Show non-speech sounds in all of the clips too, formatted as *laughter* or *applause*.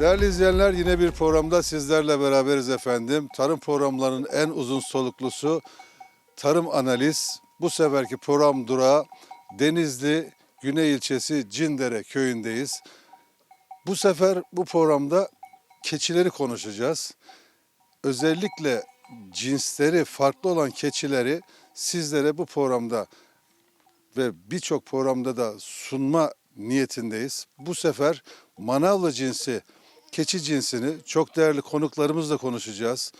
Değerli izleyenler yine bir programda sizlerle beraberiz efendim. Tarım programlarının en uzun soluklusu Tarım Analiz. Bu seferki program durağı Denizli Güney ilçesi Cindere köyündeyiz. Bu sefer bu programda keçileri konuşacağız. Özellikle cinsleri farklı olan keçileri sizlere bu programda ve birçok programda da sunma niyetindeyiz. Bu sefer Manavlı cinsi keçi cinsini çok değerli konuklarımızla konuşacağız.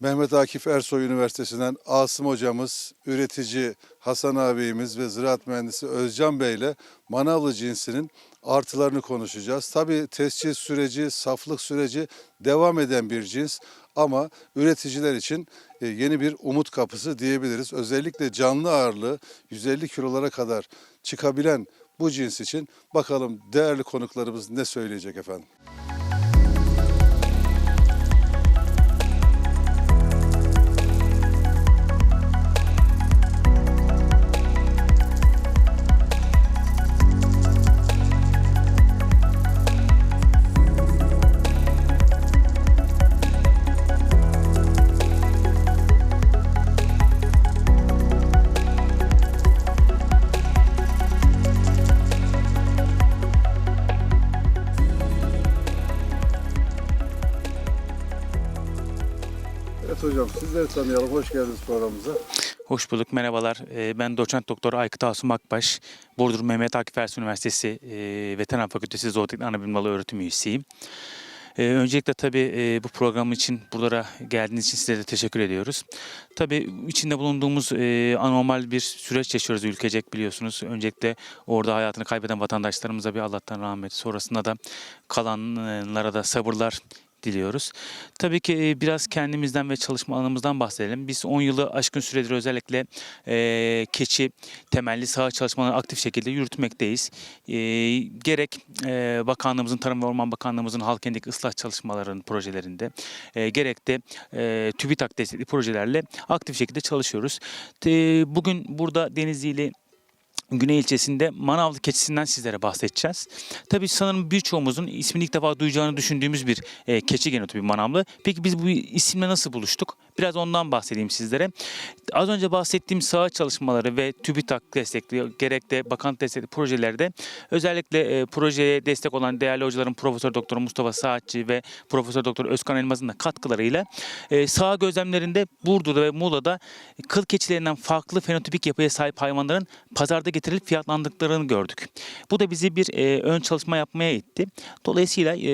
Mehmet Akif Ersoy Üniversitesi'nden Asım hocamız, üretici Hasan abimiz ve ziraat mühendisi Özcan Bey ile Manavlı cinsinin artılarını konuşacağız. Tabii tescil süreci, saflık süreci devam eden bir cins ama üreticiler için e, yeni bir umut kapısı diyebiliriz. Özellikle canlı ağırlığı 150 kilolara kadar çıkabilen bu cins için bakalım değerli konuklarımız ne söyleyecek efendim. Tanıyalım. Hoş geldiniz programımıza. Hoş bulduk, merhabalar. Ee, Ben doçent doktor Aykut Asım Akbaş, Burdur Mehmet Akif Ersoy Üniversitesi e, Veteriner Fakültesi Zooteknik Anabilim Dalı öğretim üyesiyim. Ee, Öncelikle tabii e, bu program için buralara geldiğiniz için size de teşekkür ediyoruz. Tabii içinde bulunduğumuz e, anormal bir süreç yaşıyoruz ülkecek biliyorsunuz. Öncelikle orada hayatını kaybeden vatandaşlarımıza bir Allah'tan rahmet, sonrasında da kalanlara da sabırlar diliyoruz. Tabii ki biraz kendimizden ve çalışma alanımızdan bahsedelim. Biz 10 yılı aşkın süredir özellikle e, keçi temelli saha çalışmalarını aktif şekilde yürütmekteyiz. E, gerek e, bakanlığımızın, Tarım ve Orman Bakanlığımızın halkendeki ıslah çalışmalarının projelerinde, e, gerek de e, TÜBİTAK destekli projelerle aktif şekilde çalışıyoruz. E, bugün burada Denizli ile Güney ilçesinde Manavlı keçisinden sizlere bahsedeceğiz. Tabii sanırım birçoğumuzun ismini ilk defa duyacağını düşündüğümüz bir e, keçi genotipi Manavlı. Peki biz bu isimle nasıl buluştuk? Biraz ondan bahsedeyim sizlere. Az önce bahsettiğim saha çalışmaları ve TÜBİTAK destekli, gerek de bakan destekli projelerde özellikle e, projeye destek olan değerli hocaların Profesör Doktor Mustafa Saatçi ve Profesör Doktor Özkan Elmaz'ın da katkılarıyla e, saha gözlemlerinde Burdur'da ve Muğla'da kıl keçilerinden farklı fenotipik yapıya sahip hayvanların pazarda getirilip fiyatlandıklarını gördük. Bu da bizi bir e, ön çalışma yapmaya itti. Dolayısıyla e,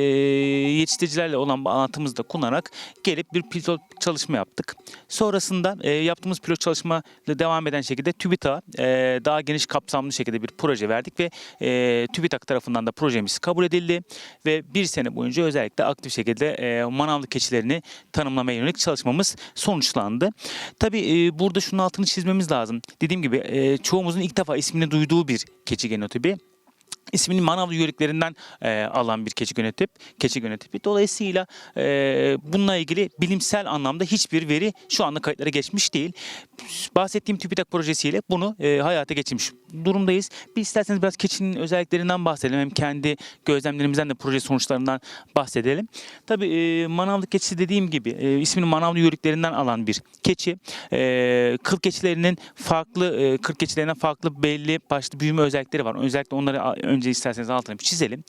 yetiştiricilerle olan bağlantımızı da kullanarak gelip bir pilot çalışma yaptık. Sonrasında e, yaptığımız pilot çalışma ile devam eden şekilde TÜBİTAK'a e, daha geniş kapsamlı şekilde bir proje verdik ve e, TÜBİTAK tarafından da projemiz kabul edildi ve bir sene boyunca özellikle aktif şekilde e, manavlı keçilerini tanımlamaya yönelik çalışmamız sonuçlandı. Tabii e, burada şunun altını çizmemiz lazım. Dediğim gibi e, çoğumuzun ilk defa ismini duyduğu bir keçi genotipi ismini Manavlı yörüklerinden e, alan bir keçi genotip, keçi genotipi. Dolayısıyla e, bununla ilgili bilimsel anlamda hiçbir veri şu anda kayıtlara geçmiş değil. Bahsettiğim TÜBİTAK projesiyle bunu e, hayata geçirmiş durumdayız. Bir isterseniz biraz keçinin özelliklerinden bahsedelim. Hem kendi gözlemlerimizden de proje sonuçlarından bahsedelim. Tabii e, Manavlı keçisi dediğim gibi e, ismini Manavlı yörüklerinden alan bir keçi. E, kıl keçilerinin farklı, e, kırk keçilerinden farklı belli başlı büyüme özellikleri var. Özellikle onları önce isterseniz altını çizelim.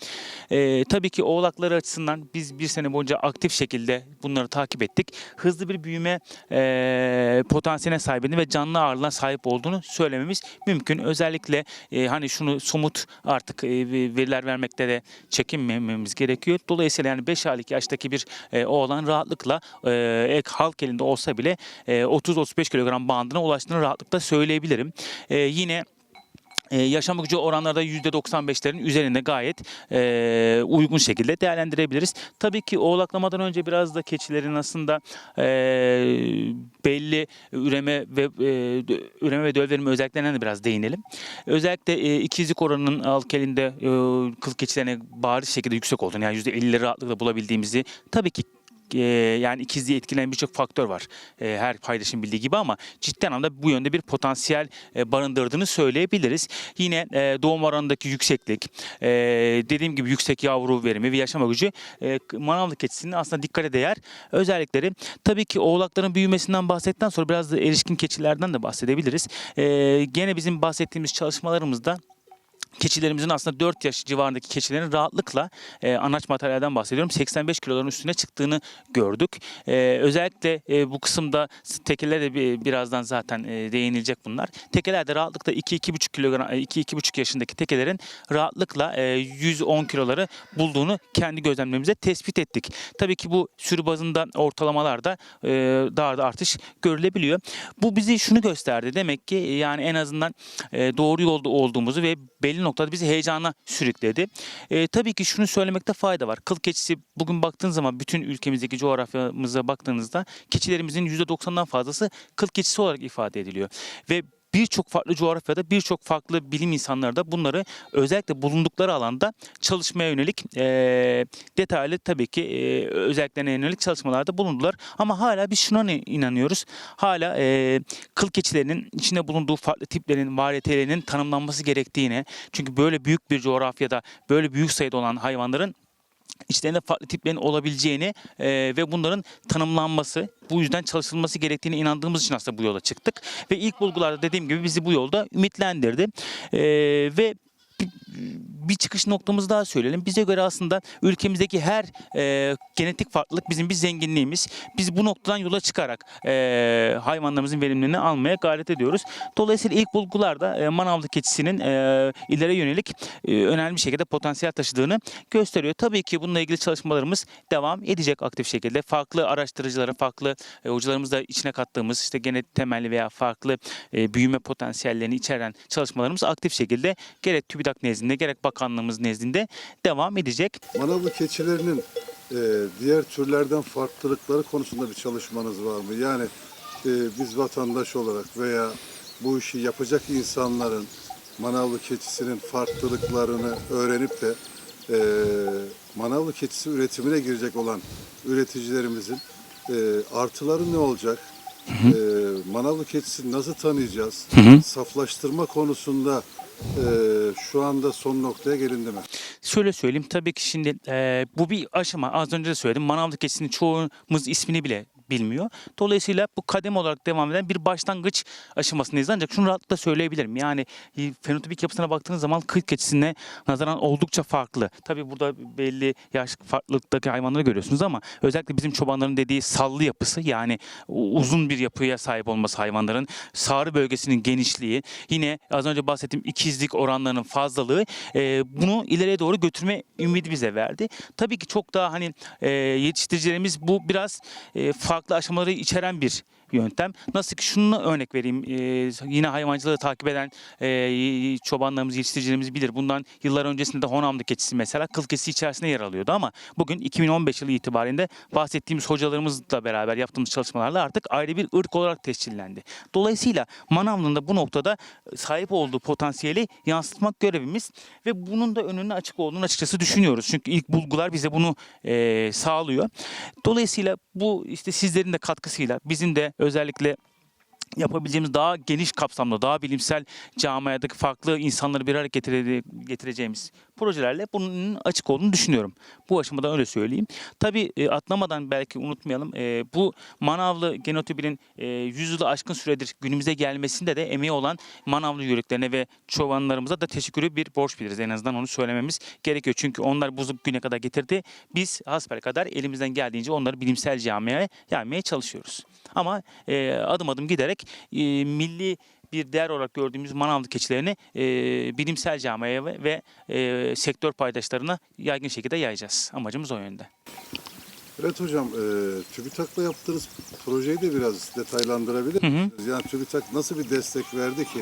Ee, tabii ki oğlakları açısından biz bir sene boyunca aktif şekilde bunları takip ettik. Hızlı bir büyüme e, potansiyeline sahibini ve canlı ağırlığına sahip olduğunu söylememiz mümkün. Özellikle e, hani şunu somut artık e, veriler vermekte de çekinmememiz gerekiyor. Dolayısıyla yani 5 aylık yaştaki bir e, oğlan rahatlıkla e, halk elinde olsa bile e, 30-35 kilogram bandına ulaştığını rahatlıkla söyleyebilirim. E, yine e, yaşam gücü oranlarda %95'lerin üzerinde gayet e, uygun şekilde değerlendirebiliriz. Tabii ki oğlaklamadan önce biraz da keçilerin aslında e, belli üreme ve e, üreme ve döl verimi özelliklerine de biraz değinelim. Özellikle e, ikizlik oranının halk elinde e, kıl keçilerine bariz şekilde yüksek olduğunu yani %50'leri rahatlıkla bulabildiğimizi tabii ki e, yani ikizliği etkileyen birçok faktör var. E, her paydaşın bildiği gibi ama ciddi anlamda bu yönde bir potansiyel e, barındırdığını söyleyebiliriz. Yine e, doğum oranındaki yükseklik, e, dediğim gibi yüksek yavru verimi ve yaşama gücü e, manavlı keçisinin aslında dikkate değer özellikleri. Tabii ki oğlakların büyümesinden bahsettikten sonra biraz da erişkin keçilerden de bahsedebiliriz. E, gene bizim bahsettiğimiz çalışmalarımızda keçilerimizin aslında 4 yaş civarındaki keçilerin rahatlıkla e, anaç materyalden bahsediyorum 85 kiloların üstüne çıktığını gördük. E, özellikle e, bu kısımda tekeler de bir, birazdan zaten e, değinilecek bunlar. Tekelerde rahatlıkla 2-2,5 kilogram 2-2,5 yaşındaki tekelerin rahatlıkla e, 110 kiloları bulduğunu kendi gözlemlerimizde tespit ettik. Tabii ki bu sürü bazında ortalamalarda e, daha da artış görülebiliyor. Bu bizi şunu gösterdi. Demek ki yani en azından e, doğru yolda olduğumuzu ve belli noktada bizi heyecana sürükledi. E, tabii ki şunu söylemekte fayda var. Kıl keçisi bugün baktığınız zaman bütün ülkemizdeki coğrafyamıza baktığınızda keçilerimizin %90'dan fazlası kıl keçisi olarak ifade ediliyor. Ve birçok farklı coğrafyada birçok farklı bilim insanları da bunları özellikle bulundukları alanda çalışmaya yönelik e, detaylı tabii ki e, özelliklerine yönelik çalışmalarda bulundular. Ama hala biz şuna inanıyoruz. Hala e, kıl keçilerinin içinde bulunduğu farklı tiplerin, varyetelerinin tanımlanması gerektiğine. Çünkü böyle büyük bir coğrafyada böyle büyük sayıda olan hayvanların içlerinde farklı tiplerin olabileceğini e, ve bunların tanımlanması, bu yüzden çalışılması gerektiğine inandığımız için aslında bu yola çıktık. Ve ilk bulgularda dediğim gibi bizi bu yolda ümitlendirdi. E, ve bir- çıkış noktamızı daha söyleyelim. Bize göre aslında ülkemizdeki her e, genetik farklılık bizim bir zenginliğimiz. Biz bu noktadan yola çıkarak e, hayvanlarımızın verimlerini almaya gayret ediyoruz. Dolayısıyla ilk bulgularda e, manavlı keçisinin e, ileri yönelik e, önemli bir şekilde potansiyel taşıdığını gösteriyor. Tabii ki bununla ilgili çalışmalarımız devam edecek aktif şekilde. Farklı araştırıcılara, farklı e, hocalarımız da içine kattığımız işte genetik temelli veya farklı e, büyüme potansiyellerini içeren çalışmalarımız aktif şekilde gerek TÜBİTAK nezdinde gerek bakanlığımız nezdinde devam edecek. Manavlı keçilerinin e, diğer türlerden farklılıkları konusunda bir çalışmanız var mı? Yani e, biz vatandaş olarak veya bu işi yapacak insanların manavlı keçisinin farklılıklarını öğrenip de e, manavlı keçisi üretimine girecek olan üreticilerimizin e, artıları ne olacak? E, manavlı keçisini nasıl tanıyacağız? Saflaştırma konusunda e, şu anda son noktaya gelindi mi? Şöyle söyleyeyim tabii ki şimdi e, bu bir aşama az önce de söyledim manavlı keçisinin çoğumuz ismini bile bilmiyor. Dolayısıyla bu kadem olarak devam eden bir başlangıç aşamasındayız. Ancak şunu rahatlıkla söyleyebilirim. Yani e, fenotipik yapısına baktığınız zaman kıl keçisine nazaran oldukça farklı. Tabii burada belli yaş farklılıktaki hayvanları görüyorsunuz ama özellikle bizim çobanların dediği sallı yapısı yani uzun bir yapıya sahip olması hayvanların sağrı bölgesinin genişliği yine az önce bahsettiğim ikizlik oranlarının fazlalığı e, bunu ileriye doğru götürme ümidi bize verdi. Tabii ki çok daha hani e, yetiştiricilerimiz bu biraz e, farklı aşamaları içeren bir yöntem. Nasıl ki şunu örnek vereyim. e, yine hayvancılığı takip eden e, çobanlarımız, yetiştiricilerimiz bilir. Bundan yıllar öncesinde Honamlı keçisi mesela kıl keçisi içerisinde yer alıyordu ama bugün 2015 yılı itibariyle bahsettiğimiz hocalarımızla beraber yaptığımız çalışmalarla artık ayrı bir ırk olarak tescillendi. Dolayısıyla Manavlı'nın da bu noktada sahip olduğu potansiyeli yansıtmak görevimiz ve bunun da önünün açık olduğunu açıkçası düşünüyoruz. Çünkü ilk bulgular bize bunu e, sağlıyor. Dolayısıyla bu işte sizlerin de katkısıyla bizim de özellikle yapabileceğimiz daha geniş kapsamda, daha bilimsel camiadaki farklı insanları bir araya getire- getireceğimiz projelerle bunun açık olduğunu düşünüyorum. Bu aşamada öyle söyleyeyim. Tabii e, atlamadan belki unutmayalım. e, bu Manavlı genotipinin e, 100 yılı aşkın süredir günümüze gelmesinde de emeği olan Manavlı yörüklerine ve çobanlarımıza da teşekkürü bir borç biliriz. En azından onu söylememiz gerekiyor. Çünkü onlar bu güne kadar getirdi. Biz hasbel kadar elimizden geldiğince onları bilimsel camiaya yaymaya çalışıyoruz. Ama e, adım adım giderek e, milli bir değer olarak gördüğümüz Manavlı keçilerini e, bilimsel camiaya ve, ve e, sektör paydaşlarına yaygın şekilde yayacağız. Amacımız o yönde. Evet hocam, e, TÜBİTAK'la yaptığınız projeyi de biraz detaylandırabilir Hı hı. misiniz? Yani TÜBİTAK nasıl bir destek verdi ki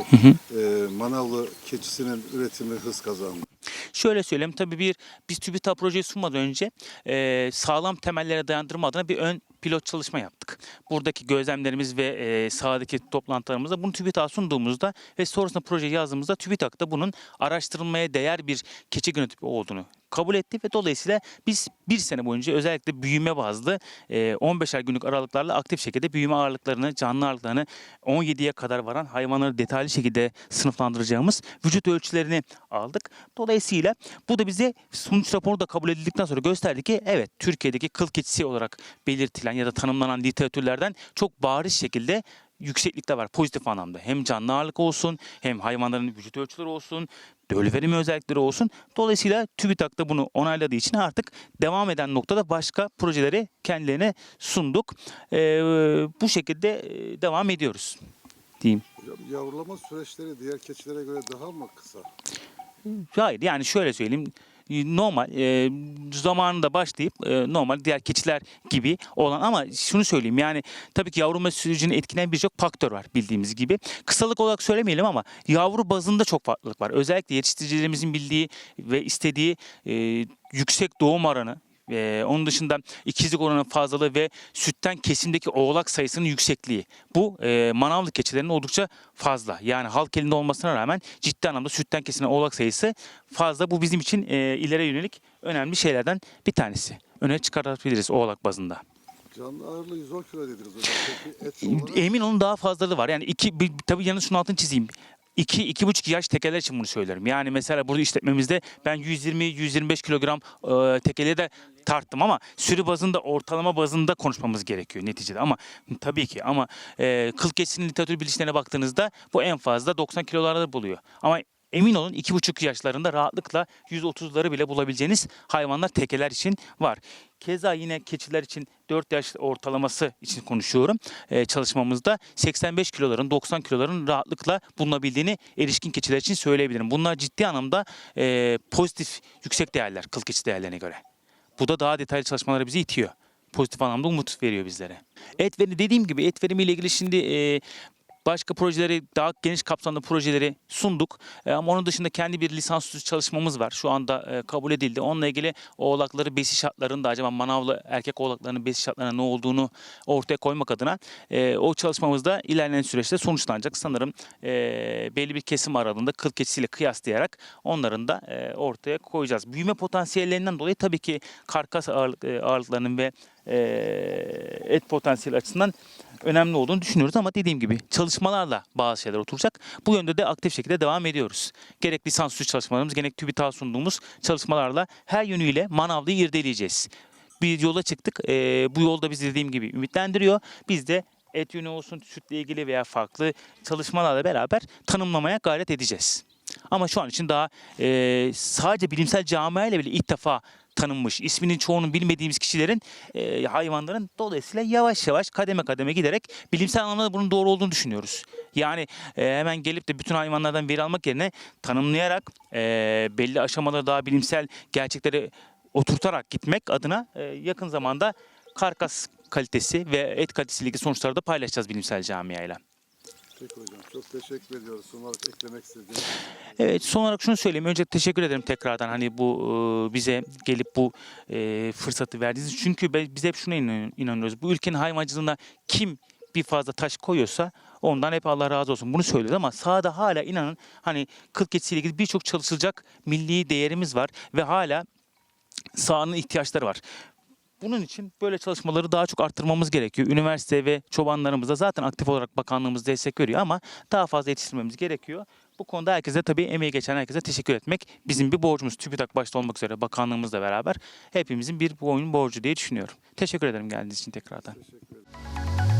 e, Manavlı keçisinin üretimi hız kazandı? Şöyle söyleyeyim tabii bir biz TÜBİTAK projeyi sunmadan önce e, sağlam temellere dayandırma adına bir ön pilot çalışma yaptık. Buradaki gözlemlerimiz ve e, sahadaki toplantılarımızda bunu TÜBİTAK'a sunduğumuzda ve sonrasında proje yazdığımızda TÜBİTAK da bunun araştırılmaya değer bir keçi genotipi olduğunu kabul etti ve dolayısıyla biz bir sene boyunca özellikle büyüme bazlı e, 15'er günlük aralıklarla aktif şekilde büyüme ağırlıklarını, canlı ağırlıklarını 17'ye kadar varan hayvanları detaylı şekilde sınıflandıracağımız vücut ölçülerini aldık. Dolayısıyla bu da bize sonuç raporu da kabul edildikten sonra gösterdi ki evet Türkiye'deki kıl keçisi olarak belirtilen ya da tanımlanan literatürlerden çok bariz şekilde yükseklikte var pozitif anlamda. Hem canlı ağırlık olsun hem hayvanların vücut ölçüleri olsun, döl verimi özellikleri olsun. Dolayısıyla TÜBİTAK da bunu onayladığı için artık devam eden noktada başka projeleri kendilerine sunduk. Ee, bu şekilde e, devam ediyoruz diyeyim. Hocam yavrulama süreçleri diğer keçilere göre daha mı kısa? Hayır yani şöyle söyleyeyim normal e, zamanında başlayıp e, normal diğer keçiler gibi olan ama şunu söyleyeyim yani tabii ki yavrulama sürecini etkileyen birçok faktör var bildiğimiz gibi. Kısalık olarak söylemeyelim ama yavru bazında çok farklılık var. Özellikle yetiştiricilerimizin bildiği ve istediği e, yüksek doğum oranı ee, onun dışında ikizlik oranının fazlalığı ve sütten kesimdeki oğlak sayısının yüksekliği. Bu e, manavlı keçilerin oldukça fazla. Yani halk elinde olmasına rağmen ciddi anlamda sütten kesilen oğlak sayısı fazla. Bu bizim için e, ileriye yönelik önemli şeylerden bir tanesi. Öne çıkartabiliriz oğlak bazında. Canlı ağırlığı 110 kilo dediniz hocam. Peki et olarak Emin olun daha fazlalığı var. Yani iki, bir, tabii yanı şunun altını çizeyim. 2 iki, buçuk yaş tekeler için bunu söylerim. Yani mesela burada işletmemizde ben 120-125 kilogram e, tekeli de tarttım ama sürü bazında ortalama bazında konuşmamız gerekiyor neticede ama tabii ki ama e, kıl keçisinin literatür bilişlerine baktığınızda bu en fazla 90 kilolarda buluyor. Ama emin olun 2,5 yaşlarında rahatlıkla 130'ları bile bulabileceğiniz hayvanlar tekeler için var. Keza yine keçiler için 4 yaş ortalaması için konuşuyorum e, çalışmamızda 85 kiloların 90 kiloların rahatlıkla bulunabildiğini erişkin keçiler için söyleyebilirim. Bunlar ciddi anlamda e, pozitif yüksek değerler kıl keçi değerlerine göre. Bu da daha detaylı çalışmaları bizi itiyor. Pozitif anlamda umut veriyor bizlere. Et verimi dediğim gibi et verimiyle ilgili şimdi e, başka projeleri daha geniş kapsamlı projeleri sunduk. E, ama onun dışında kendi bir lisansüstü çalışmamız var. Şu anda e, kabul edildi. Onunla ilgili oğlakları besi şartlarında acaba manavlı erkek oğlaklarının besi şartlarına ne olduğunu ortaya koymak adına e, o çalışmamızda ilerleyen süreçte sonuçlanacak. Sanırım belli bir kesim aralığında kıl keçisiyle kıyaslayarak onların da ortaya koyacağız. Büyüme potansiyellerinden dolayı tabii ki karkas ağırlık, ağırlıklarının ve e, et potansiyeli açısından önemli olduğunu düşünüyoruz ama dediğim gibi çalışmalarla bazı şeyler oturacak. Bu yönde de aktif şekilde devam ediyoruz. Gerek lisansüstü çalışmalarımız, gerek TÜBİTAK'a sunduğumuz çalışmalarla her yönüyle Manavlı'yı irdeleyeceğiz. Bir yola çıktık. Ee, bu yolda bizi dediğim gibi ümitlendiriyor. Biz de et yönü olsun, sütle ilgili veya farklı çalışmalarla beraber tanımlamaya gayret edeceğiz. Ama şu an için daha e, sadece bilimsel camiayla bile ilk defa tanınmış, isminin çoğunun bilmediğimiz kişilerin, e, hayvanların dolayısıyla yavaş yavaş kademe kademe giderek bilimsel anlamda bunun doğru olduğunu düşünüyoruz. Yani e, hemen gelip de bütün hayvanlardan veri almak yerine tanımlayarak e, belli aşamaları daha bilimsel gerçekleri oturtarak gitmek adına e, yakın zamanda karkas kalitesi ve et kalitesiyle ilgili sonuçları da paylaşacağız bilimsel camiayla. Peki hocam çok teşekkür ediyoruz. Son olarak eklemek istediğiniz. Evet son olarak şunu söyleyeyim. Önce teşekkür ederim tekrardan hani bu e, bize gelip bu e, fırsatı verdiğiniz için. Çünkü biz hep şuna inan- inanıyoruz. Bu ülkenin hayvancılığına kim bir fazla taş koyuyorsa ondan hep Allah razı olsun. Bunu söylüyoruz ama sahada hala inanın hani kıl keçisiyle ilgili birçok çalışılacak milli değerimiz var ve hala sahanın ihtiyaçları var. Bunun için böyle çalışmaları daha çok arttırmamız gerekiyor. Üniversite ve çobanlarımıza zaten aktif olarak bakanlığımız destek veriyor ama daha fazla yetiştirmemiz gerekiyor. Bu konuda herkese tabii emeği geçen herkese teşekkür etmek bizim bir borcumuz. TÜBİTAK başta olmak üzere bakanlığımızla beraber hepimizin bir boyun borcu diye düşünüyorum. Teşekkür ederim geldiğiniz için tekrardan. Evet, hoş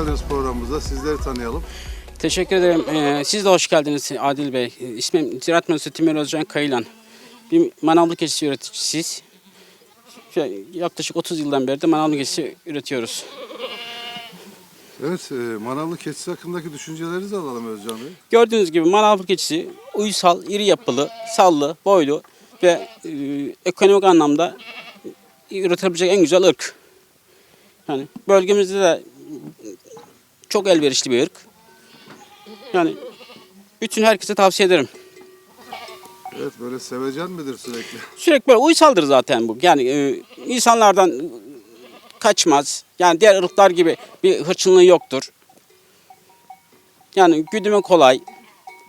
geldiniz programımıza. Sizleri tanıyalım. Teşekkür ederim. Ee, siz de hoş geldiniz Adil Bey. İsmim Ziraat Mühendisi Timur Özcan Kayılan. Bir manavlı keçisi üreticisiyiz. Yaklaşık 30 yıldan beri de manavlı keçisi üretiyoruz. Evet, e, manavlı keçisi hakkındaki düşüncelerinizi alalım Özcan Bey. Gördüğünüz gibi manavlı keçisi uysal, iri yapılı, sallı, boylu ve e, ekonomik anlamda üretilebilecek en güzel ırk. Yani bölgemizde de çok elverişli bir ırk. Yani bütün herkese tavsiye ederim. Evet, böyle sevecen midir sürekli? Sürekli böyle uysaldır zaten bu. Yani e, insanlardan kaçmaz. Yani diğer ırklar gibi bir hırçınlığı yoktur. Yani güdümü kolay,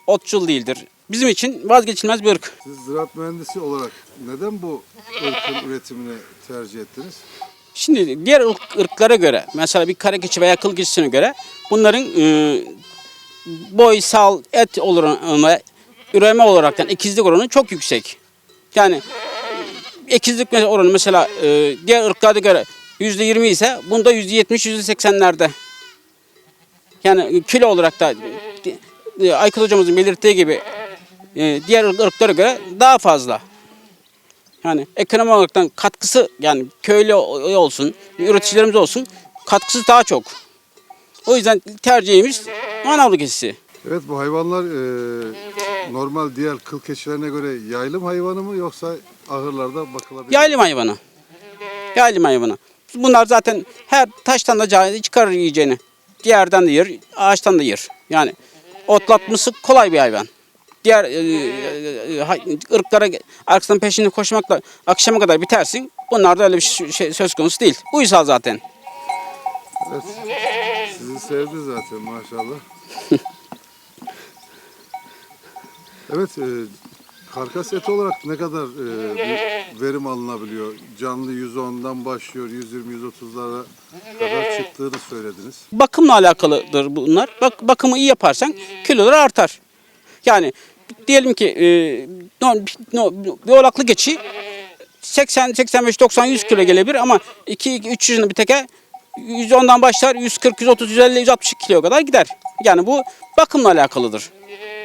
otçul değildir. Bizim için vazgeçilmez bir ırk. Siz ziraat mühendisi olarak neden bu ırkın üretimini tercih ettiniz? Şimdi diğer ırk- ırklara göre, mesela bir kara keçi veya kıl keçisine göre bunların e, boy, sal, et oranı, üreme olaraktan ikizlik oranı çok yüksek. Yani e, ikizlik oranı mesela e, diğer ırklara göre yüzde yirmi ise bunda yüzde yetmiş, yüzde seksenlerde. Yani kilo olarak da e, Aykut hocamızın belirttiği gibi e, diğer ırklara göre daha fazla. Yani ekonomi olaraktan katkısı yani köylü olsun, üreticilerimiz olsun katkısı daha çok. O yüzden tercihimiz manavlı keçisi. Evet, bu hayvanlar e, normal diğer kıl keçilerine göre yaylım hayvanı mı yoksa ahırlarda bakılabilir? Yaylım hayvanı. Yaylım hayvanı. Bunlar zaten her taştan da çıkarır yiyeceğini. Diğerden de yer, ağaçtan da yer. Yani otlatması kolay bir hayvan. Diğer e, e, e, ırklara arkasından peşinde koşmakla akşama kadar bitersin. Bunlarda öyle bir şey, şey söz konusu değil. Uysal zaten. Evet, sizi sevdi zaten maşallah. *laughs* evet, e, karkas eti olarak ne kadar e, bir verim alınabiliyor? Canlı 110'dan başlıyor, 120-130'lara kadar çıktığını söylediniz. bakımla alakalıdır bunlar. Bak, bakımı iyi yaparsan kiloları artar. Yani diyelim ki e, no, no, bir oğlaklı geçi 80 85 90 100 kilo gelebilir ama 2 3 yaşında bir teke 110'dan başlar 140 130 150 160 kiloya kadar gider. Yani bu bakımla alakalıdır.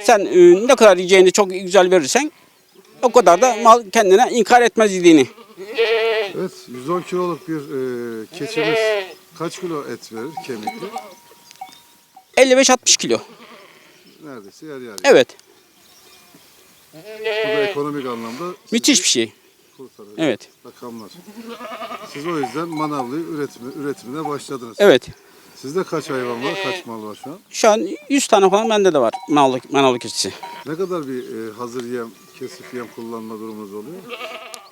Sen e, ne kadar yiyeceğini çok güzel verirsen o kadar da mal kendine inkar etmez yediğini. Evet, 110 kiloluk bir e, keçimiz kaç kilo et verir kemikli? 55-60 kilo. Neredeyse yer yer. Evet. Bu da ekonomik anlamda Müthiş bir şey. kurtarıcı Evet. rakamlar. Siz o yüzden manavlı üretimi, üretimine başladınız. Evet. Sizde kaç hayvan var, kaç mal var şu an? Şu an 100 tane falan bende de var manavlı, manavlı keçisi. Ne kadar bir e, hazır yem, kesif yem kullanma durumunuz oluyor?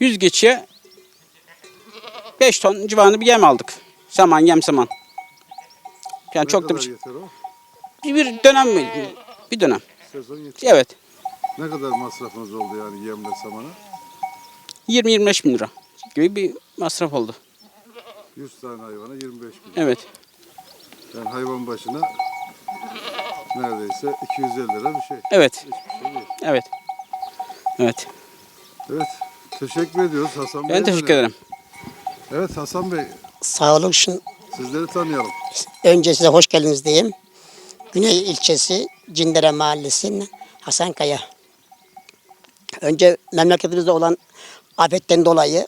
100 geçiye 5 ton civarında bir yem aldık. Saman, yem saman. Yani ne çok da kadar bir, şey- yeter o? bir, bir dönem mi? Bir dönem. Sezon yeter. Evet. Ne kadar masrafınız oldu yani yemle samana? 20-25 bin lira gibi bir masraf oldu. 100 tane hayvana 25 bin. Evet. Yani hayvan başına neredeyse 250 lira bir şey. Evet. Hiçbir şey değil. Evet. Evet. Evet. Teşekkür ediyoruz Hasan Bey. Ben teşekkür ederim. Evet Hasan Bey, Sağ olun. Şun, sizleri tanıyalım. önce size hoş geldiniz diyeyim. Güney ilçesi Cindere Mahallesi'nin Hasankaya. Önce memleketimizde olan afetten dolayı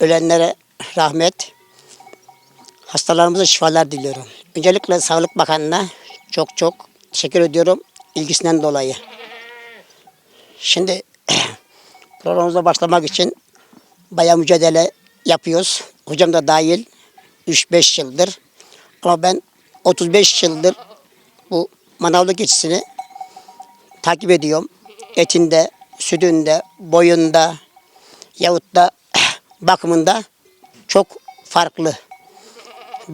ölenlere rahmet, hastalarımıza şifalar diliyorum. Öncelikle Sağlık Bakanı'na çok çok teşekkür ediyorum ilgisinden dolayı. Şimdi *clears throat* programımıza başlamak için bayağı mücadele yapıyoruz. Hocam da dahil 3-5 yıldır. Ama ben 35 yıldır bu manavlı geçisini takip ediyorum. Etinde, sütünde, boyunda yahut da *clears throat* bakımında çok farklı.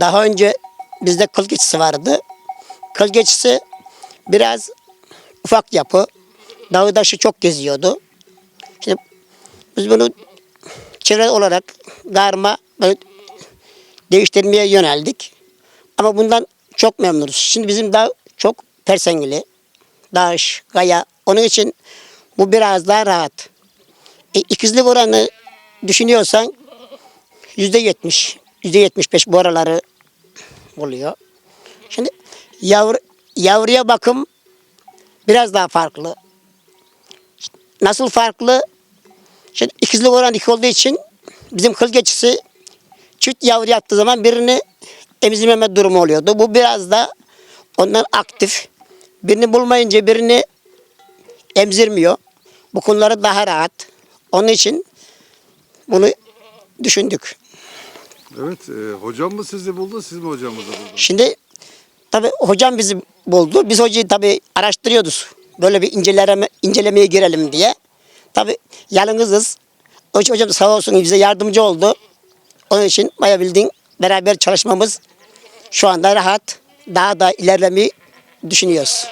Daha önce bizde kıl geçisi vardı. Kıl geçisi biraz ufak yapı. Dağı taşı çok geziyordu. Şimdi biz bunu çevre olarak garma değiştirmeye yöneldik. Ama bundan çok memnunuz. Şimdi bizim dağ çok persengili. Dağış, kaya. Onun için bu biraz daha rahat. E, ikizlik oranı düşünüyorsan yüzde yetmiş, yüzde yetmiş beş bu araları oluyor. Şimdi yavru, yavruya bakım biraz daha farklı. Nasıl farklı? Şimdi ikizlik oranı iki olduğu için bizim kıl geçisi çift yavru yaptığı zaman birini emzirmeme durumu oluyordu. Bu biraz da ondan aktif. Birini bulmayınca birini emzirmiyor. Bu konuları daha rahat. Onun için bunu düşündük. Evet, e, hocam mı sizi buldu, siz mi hocamızı buldunuz? Şimdi tabii hocam bizi buldu. Biz hocayı tabii araştırıyorduk. Böyle bir inceleme, incelemeye girelim diye. Tabii yalnızız. O için hocam sağ olsun bize yardımcı oldu. Onun için bayağı bildiğin beraber çalışmamız şu anda rahat. Daha da ilerlemeyi düşünüyoruz.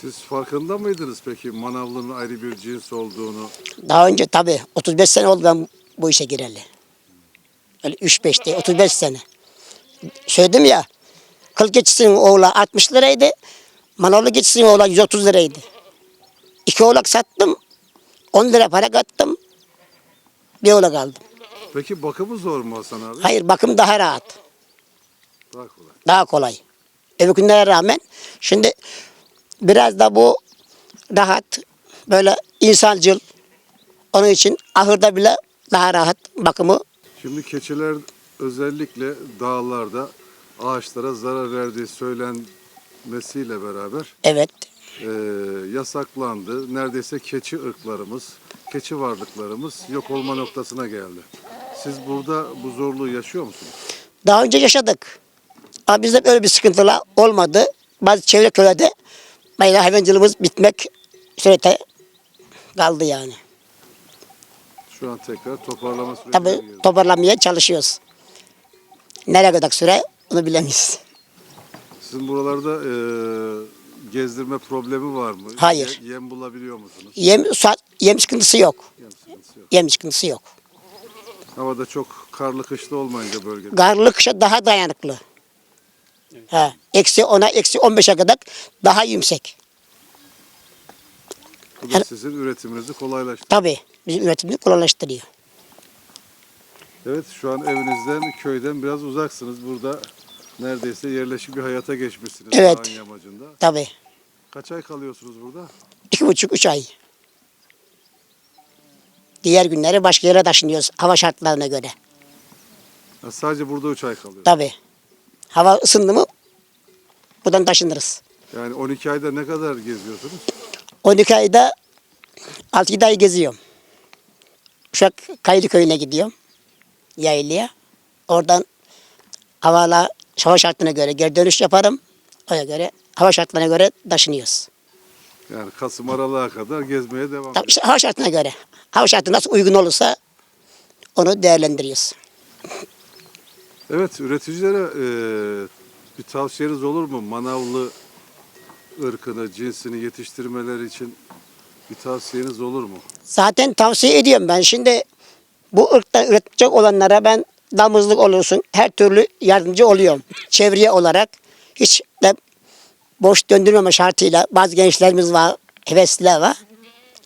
Siz farkında mıydınız peki manavlının ayrı bir cins olduğunu? Daha önce tabii 35 sene oldu ben bu işe gireli. Öyle 3-5 değil 35 sene. Söyledim ya kıl geçisinin oğla 60 liraydı. Manavlı geçisinin oğla 130 liraydı. İki oğlak sattım. 10 lira para kattım. Bir oğlak aldım. Peki bakımı zor mu Hasan abi? Hayır bakım daha rahat. Daha kolay. Daha kolay. Öbürkünlere rağmen. Şimdi biraz da bu rahat böyle insancıl. Onun için ahırda bile daha rahat bakımı Şimdi keçiler özellikle dağlarda ağaçlara zarar verdiği söylenmesiyle beraber evet e, yasaklandı. Neredeyse keçi ırklarımız, keçi varlıklarımız yok olma noktasına geldi. Siz burada bu zorluğu yaşıyor musunuz? Daha önce yaşadık. Ama bizde böyle bir sıkıntılar olmadı. Bazı çevre köylerde bayağı hayvancılığımız bitmek surete kaldı yani. Şu an tekrar toparlama sürecine Tabii girdi. toparlamaya çalışıyoruz. Nereye kadar süre onu bilemeyiz. Sizin buralarda e, gezdirme problemi var mı? Hayır. Ye- yem bulabiliyor musunuz? Yem, su, yem sıkıntısı yok. Yem sıkıntısı yok. Yem sıkıntısı yok. Havada çok karlı kışlı olmayınca bölgede. Garlı kışa daha dayanıklı. Ha, eksi 10'a eksi 15'e kadar daha yüksek. Bu da sizin üretiminizi kolaylaştırıyor. Tabii bizim üretimini kolaylaştırıyor. Evet şu an evinizden, köyden biraz uzaksınız. Burada neredeyse yerleşik bir hayata geçmişsiniz. Evet. Yamacında. Tabii. Kaç ay kalıyorsunuz burada? İki buçuk, üç ay. Diğer günleri başka yere taşınıyoruz hava şartlarına göre. Ha, sadece burada 3 ay kalıyor. Tabii. Hava ısındı mı buradan taşınırız. Yani 12 ayda ne kadar geziyorsunuz? 12 ayda 6-7 ay geziyorum. Uşak Kaydı köyüne gidiyorum. Yaylaya. Oradan havala hava şartlarına göre geri dönüş yaparım. Ona göre hava şartlarına göre taşınıyoruz. Yani Kasım Aralık'a kadar gezmeye devam Tabii işte hava şartına göre. Hava şartı nasıl uygun olursa onu değerlendiriyoruz. Evet üreticilere e, bir tavsiyeniz olur mu? Manavlı ırkını, cinsini yetiştirmeleri için bir tavsiyeniz olur mu? Zaten tavsiye ediyorum ben. Şimdi bu ırktan üretecek olanlara ben damızlık olursun her türlü yardımcı oluyorum. Çevreye olarak hiç de boş döndürmeme şartıyla bazı gençlerimiz var, hevesliler var.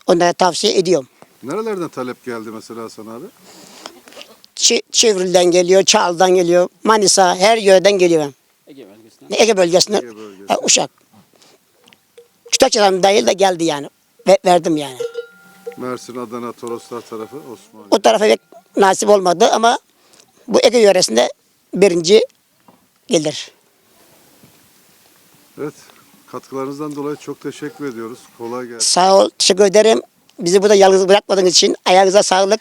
Onlara tavsiye ediyorum. Nerelerden talep geldi mesela Hasan abi? Ç- Çevril'den geliyor, Çağlı'dan geliyor, Manisa her yerden geliyor. Ege bölgesinden. Ege bölgesinden, Ege bölgesi. ha, Uşak. Kütahya'dan dahil de geldi yani. Ve, verdim yani. Mersin, Adana, Toroslar tarafı, Osmanlı. O tarafa pek nasip olmadı ama bu Ege yöresinde birinci gelir. Evet, katkılarınızdan dolayı çok teşekkür ediyoruz. Kolay gelsin. Sağ ol, teşekkür ederim. bizi burada yalnız bırakmadığınız için ayağınıza sağlık.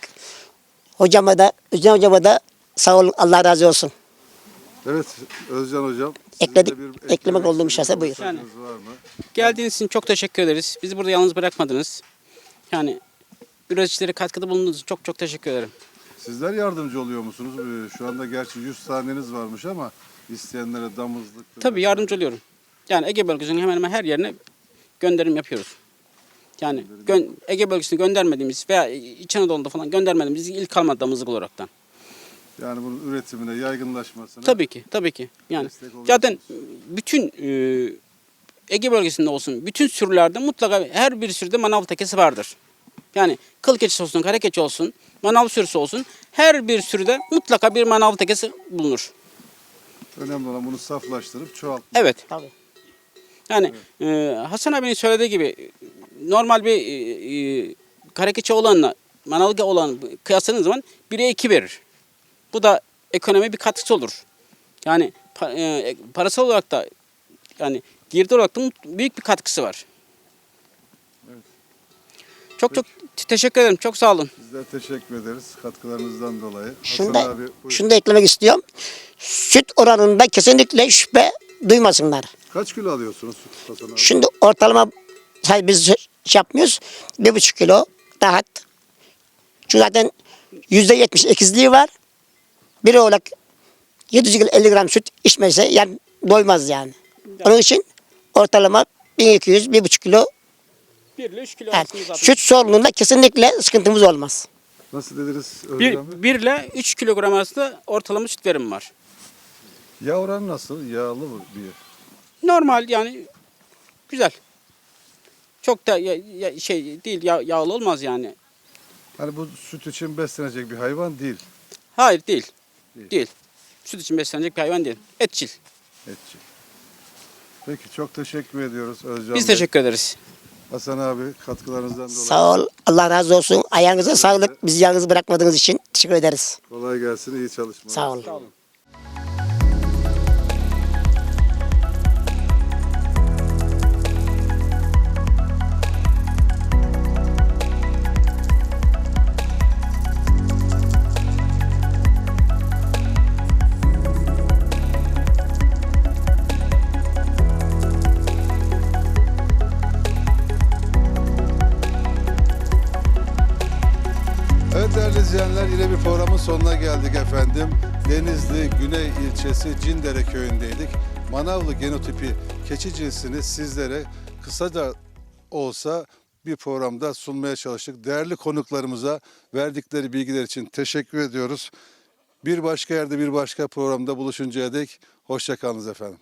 Hocama da, Özcan hocama da sağ olun. Allah razı olsun. Evet Özcan Hocam. Ekledik- eklemek olduğum şahsa buyur. mı? Geldiğiniz için çok teşekkür ederiz. Bizi burada yalnız bırakmadınız. Yani üreticilere katkıda bulunduğunuz için çok çok teşekkür ederim. Sizler yardımcı oluyor musunuz? Ee, Şu anda gerçi 100 taneniz varmış ama isteyenlere damızlık. Tabii yardımcı oluyorum. Yani Ege bölgesinin hemen hemen her yerine gönderim yapıyoruz. Yani gö- Ege bölgesine göndermediğimiz veya İç Anadolu'da falan göndermediğimiz ilk kalmadı damızlık olaraktan. Yani bunun üretimine, yaygınlaşmasına. Tabii ki, tabii ki. Yani zaten bütün e, Ege bölgesinde olsun, bütün sürülerde mutlaka her bir sürüde manav tekesi vardır. Yani kıl keçisi olsun, kara keçi olsun, manav sürüsü olsun, her bir sürüde mutlaka bir manav tekesi bulunur. Önemli olan bunu saflaştırıp çoğaltmak. Evet. Tabii. Yani e, Hasan abinin söylediği gibi normal bir e, e, kara keçi olanla manavlık olan kıyasladığınız zaman 1'e 2 verir. Bu da ekonomi bir katkısı olur. Yani pa- e, parasal olarak da yani girdi olarak da büyük bir katkısı var. Çok çok te- teşekkür ederim. Çok sağ olun. Bizler teşekkür ederiz katkılarınızdan dolayı. Şunu Hasan da, abi buyur. şunu da eklemek istiyorum. Süt oranında kesinlikle şüphe duymasınlar. Kaç kilo alıyorsunuz Hasan abi? Şimdi ortalama sadece biz şey yapmıyoruz. Bir buçuk kilo rahat. Çünkü zaten yüzde yetmiş ekizliği var. Biri olarak 750 gram süt içmese yani doymaz yani. Onun için ortalama 1200, bir buçuk kilo. 1 ile 3 kilo zaten. süt sorununda kesinlikle sıkıntımız olmaz. Nasıl dediniz Bir, Bey? 1 ile 3 kilogram arasında ortalama süt verimi var. Yağ oranı nasıl? Yağlı mı bir? Normal yani güzel. Çok da ya- ya- şey değil ya- yağlı olmaz yani. Hani bu süt için beslenecek bir hayvan değil. Hayır değil. Değil. Değil. Süt için beslenecek bir hayvan değil. Etçil. Etçi. Peki çok teşekkür ediyoruz Özcan Biz Bey. teşekkür ederiz. Hasan abi katkılarınızdan dolayı. Sağ ol. Allah razı olsun. Ayağınıza sağlık. Bizi yalnız bırakmadığınız için teşekkür ederiz. Kolay gelsin, iyi çalışmalar. Sağ olun. Sağ olun. Geldik efendim. Denizli Güney ilçesi Cindere köyündeydik. Manavlı genotipi keçi cinsini sizlere kısaca olsa bir programda sunmaya çalıştık. Değerli konuklarımıza verdikleri bilgiler için teşekkür ediyoruz. Bir başka yerde bir başka programda buluşuncaya dek hoşçakalınız efendim.